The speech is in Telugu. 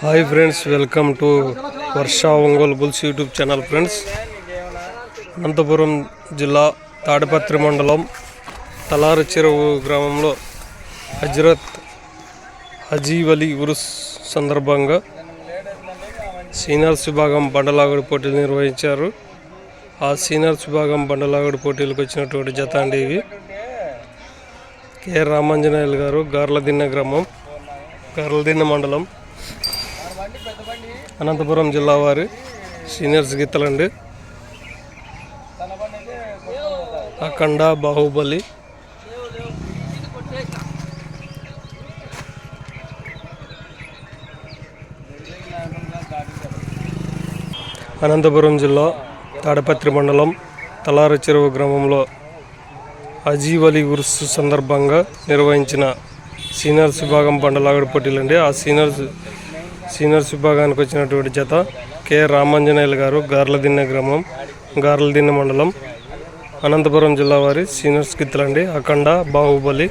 Hi friends welcome to Varsha Ongole bulls YouTube channel friends. Anantapuram జిల్లా తాడిపత్రి మండలం తలారు చెరువు గ్రామంలో హజరత్ హజీవలి ఉరుస్ సందర్భంగా సీనియర్స్ విభాగం బండలాగుడు పోటీలు నిర్వహించారు. ఆ సీనియర్స్ విభాగం బండలాగుడు పోటీలకు వచ్చినటువంటి జత అండి ఇవి. కె. రామాంజనేయులు గారు గార్లదిన్న గ్రామం గార్లదిన్న మండలం అనంతపురం జిల్లా వారి సీనియర్స్ గీతలండి అఖండ బాహుబలి. అనంతపురం జిల్లా తాడపత్రి మండలం తలారి చెరువు గ్రామంలో అజీవలి ఉరుసు సందర్భంగా నిర్వహించిన సీనియర్స్ విభాగం బండలాగడి పోటీలండి. ఆ సీనియర్స్ సీనియర్స్ విభాగానికి వచ్చినటువంటి జత కె రామాంజనేయులు గారు గార్లదిన్నె గ్రామం గార్లదిన్నె మండలం అనంతపురం జిల్లా వారి సీనియర్స్ గిత్తులండి. అఖండ బాహుబలి.